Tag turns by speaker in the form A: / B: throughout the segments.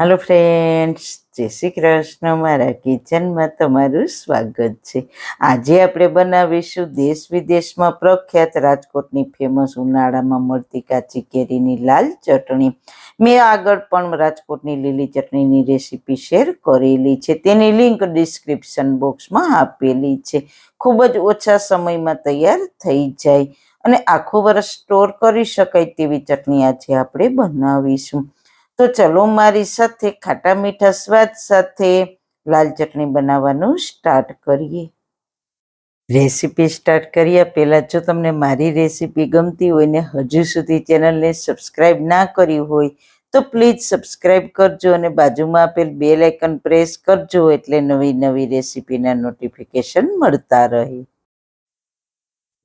A: હાલો friends જય શ્રી કૃષ્ણ. મારા કિચનમાં તમારું સ્વાગત છે. આજે આપણે બનાવીશું દેશ વિદેશમાં પ્રખ્યાત રાજકોટની ફેમસ ઉનાળામાં મળતી કાચી કેરીની લાલ ચટણી. મેં આગળ પણ રાજકોટની લીલી ચટણીની રેસીપી શેર કરેલી છે. તેની લિંક ડિસ્ક્રિપ્શન બોક્સમાં આપેલી છે. ખૂબ જ ઓછા સમયમાં તૈયાર થઈ જાય અને આખું વર્ષ સ્ટોર કરી શકાય તેવી ચટણી આજે આપણે બનાવીશું. તો ચલો મારી સાથે ખાટા મીઠા સ્વાદ સાથે લાલ ચટણી બનાવવાનું સ્ટાર્ટ કરીએ. રેસીપી સ્ટાર્ટ કર્યા પહેલાં જો તમને મારી રેસીપી ગમતી હોય ને હજુ સુધી ચેનલને સબસ્ક્રાઈબ ના કરી હોય, તો પ્લીઝ સબસ્ક્રાઈબ કરજો અને બાજુમાં આપેલ બેલ આઇકન પ્રેસ કરજો એટલે નવી નવી રેસીપીના નોટિફિકેશન મળતા રહે.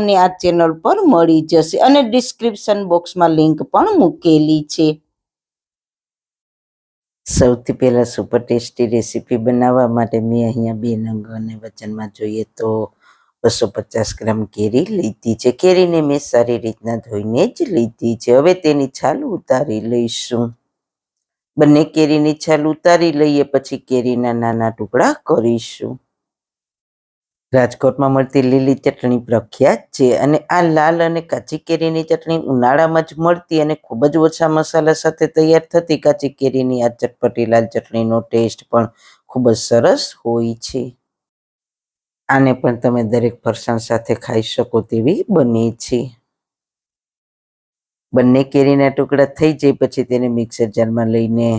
A: તમને આ ચેનલ પર મળી જશે અને ડિસ્ક્રિપ્શન બોક્સમાં લિંક પણ મૂકેલી છે. સૌથી પહેલાં સુપર ટેસ્ટી રેસીપી બનાવવા માટે મેં અહીંયા બે નંગ અને વજનમાં જોઈએ તો બસો પચાસ ગ્રામ કેરી લીધી છે. કેરીને મેં સારી રીતના ધોઈને જ લીધી છે. હવે તેની છાલ ઉતારી લઈશું. બંને કેરીની છાલ ઉતારી લઈએ પછી કેરીના નાના ટુકડા કરીશું. રાજકોટમાં મળતી લીલી ચટણી પ્રખ્યાત છે અને આ લાલ અને કાચી કેરીની ચટણી ઉનાળામાં જ મળતી અને ખૂબ જ ઓછા મસાલા સાથે તૈયાર થતી કાચી કેરીની આ ચટપટી લાલ ચટણીનો ટેસ્ટ પણ ખૂબ જ સરસ હોય છે. આને પણ તમે દરેક ફરસાણ સાથે ખાઈ શકો તેવી બને છે. બંને કેરીના ટુકડા થઈ જાય પછી તેને મિક્સર જારમાં લઈને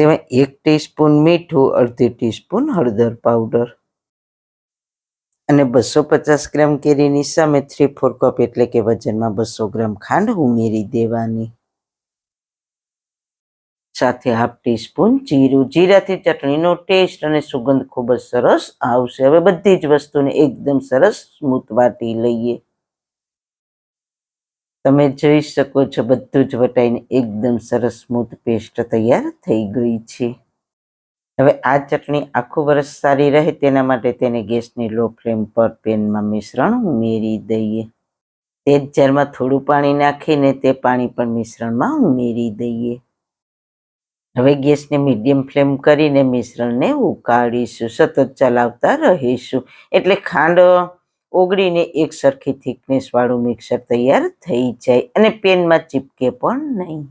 A: તેમાં એક ટીસ્પૂન મીઠું, અડધી ટીસ્પૂન હળદર પાવડર. અને બસો પચાસ ગ્રામ કેરીની સામે થ્રી ફોર કપ એટલે કે વજનમાં બસો ગ્રામ ખાંડ ઉમેરી દેવાની. સાથે હાફ ટીસ્પૂન જીરું. જીરાથી ચટણીનો ટેસ્ટ અને સુગંધ ખૂબ જ સરસ આવશે. હવે બધી જ વસ્તુને એકદમ સરસ સ્મૂથ વાટી લઈએ. તમે જોઈ શકો છો બધું જ વટાઈને એકદમ સરસ સ્મૂથ પેસ્ટ તૈયાર થઈ ગઈ છે. હવે આ ચટણી આખું વર્ષ સારી રહે તેના માટે તેને ગેસની લો ફ્લેમ પર પેનમાં મિશ્રણ ઉમેરી દઈએ. તે જ જારમાં થોડું પાણી નાખીને તે પાણી પણ મિશ્રણમાં ઉમેરી દઈએ. હવે ગેસને મીડિયમ ફ્લેમ કરીને મિશ્રણને ઉકાળીશું. સતત ચલાવતા રહીશું. એટલે ખાંડ ઓગળીને એક સરખી થિકનેસ વાળું મિક્સર તૈયાર થઈ જાય અને પેનમાં ચીપકે પણ નહીં.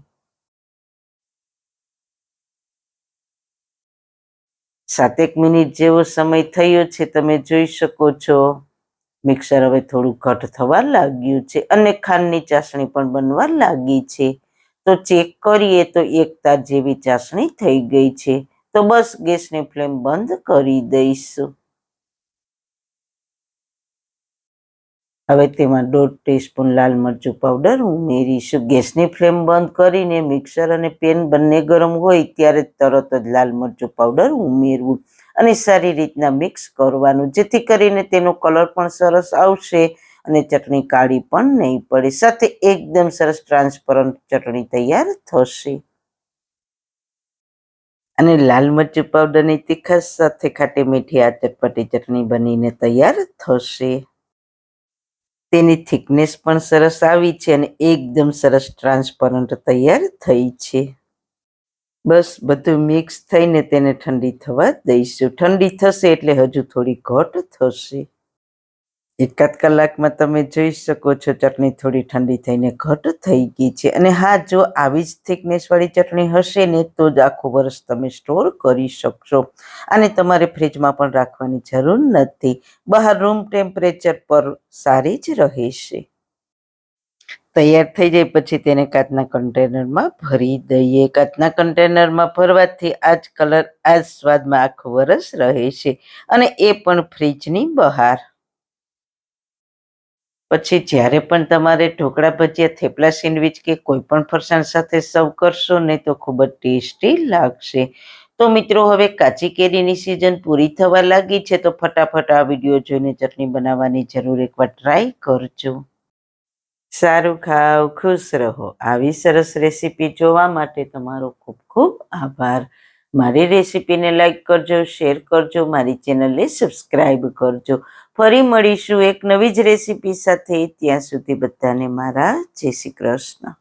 A: સાતેક મિનિટ જેવો સમય થયો છે, તમે જોઈ શકો છો. મિક્સર હવે થોડું ઘટ થવા લાગ્યું છે અને ખાંડની ચાસણી પણ બનવા લાગી છે. તો ચેક કરીએ તો એકતા જેવી ચાસણી થઈ ગઈ છે. તો બસ ગેસની ફ્લેમ બંધ કરી દઈશું. હવે તેમાં દોઢ ટીસ્પૂન લાલ મરચું પાવડર ઉમેરીશું ગેસની ફ્લેમ બંધ કરીને મિક્સર અને પેન બંને ગરમ હોય ત્યારે તરત જ લાલ મરચું પાવડર ઉમેરવું અને સારી રીતના મિક્સ કરવાનું, જેથી કરીને તેનો કલર પણ સરસ આવશે અને ચટણી કાળી પણ નહીં પડે. સાથે એકદમ સરસ ટ્રાન્સપરન્ટ ચટણી તૈયાર થશે. અને લાલ મરચું પાવડરની તીખાશ સાથે ખાટી મીઠી આ ચટપટી ચટણી બનીને તૈયાર થશે. તેની થિકનેસ પણ સરસ આવી છે અને એકદમ સરસ ટ્રાન્સપરન્ટ તૈયાર થઈ છે. બસ બધું મિક્સ થઈને તેને ઠંડી થવા દઈશું. ઠંડી થશે એટલે હજુ થોડી ઘટ થશે. એકાદ કલાકમાં તમે જોઈ શકો છો ચટણી થોડી ઠંડી થઈને ઘટ થઈ ગઈ છે. અને હા, જો આવી જ થિકનેસવાળી ચટણી હશે ને, તો જ આખું વર્ષ તમે સ્ટોર કરી શકશો. અને તમારે ફ્રીજમાં પણ રાખવાની જરૂર નથી. બહાર રૂમ ટેમ્પરેચર પર સારી જ રહેશે તૈયાર થઈ જાય પછી તેને કાચના કન્ટેનરમાં ભરી દઈએ. કાચના કન્ટેનરમાં ભરવાથી આ જ કલર આ સ્વાદમાં આખું વરસ રહે છે. અને એ પણ ફ્રીજની બહાર. પછી જ્યારે પણ તમારે ઢોકળા ભજીયા, થેપલા સેન્ડવિચ કે કોઈ પણ ફરસાણ સાથે સર્વ કરશો ને તો ખૂબ જ ટેસ્ટી લાગશે. તો મિત્રો, હવે કાચી કેરીની સિઝન પૂરી થવા લાગી છે તો ફટાફટ આ વીડિયો જોઈને ચટણી બનાવવાની જરૂર એકવાર ટ્રાય કરજો. સારું ખાવ ખુશ રહો. આવી સરસ રેસીપી જોવા માટે તમારો ખૂબ ખૂબ આભાર. મારી રેસીપીને લાઈક કરજો શેર કરજો, મારી ચેનલને સબસ્ક્રાઈબ કરજો. ફરી મળીશું એક નવી જ રેસીપી સાથે. ત્યાં સુધી બધાને મારા જય શ્રી કૃષ્ણ.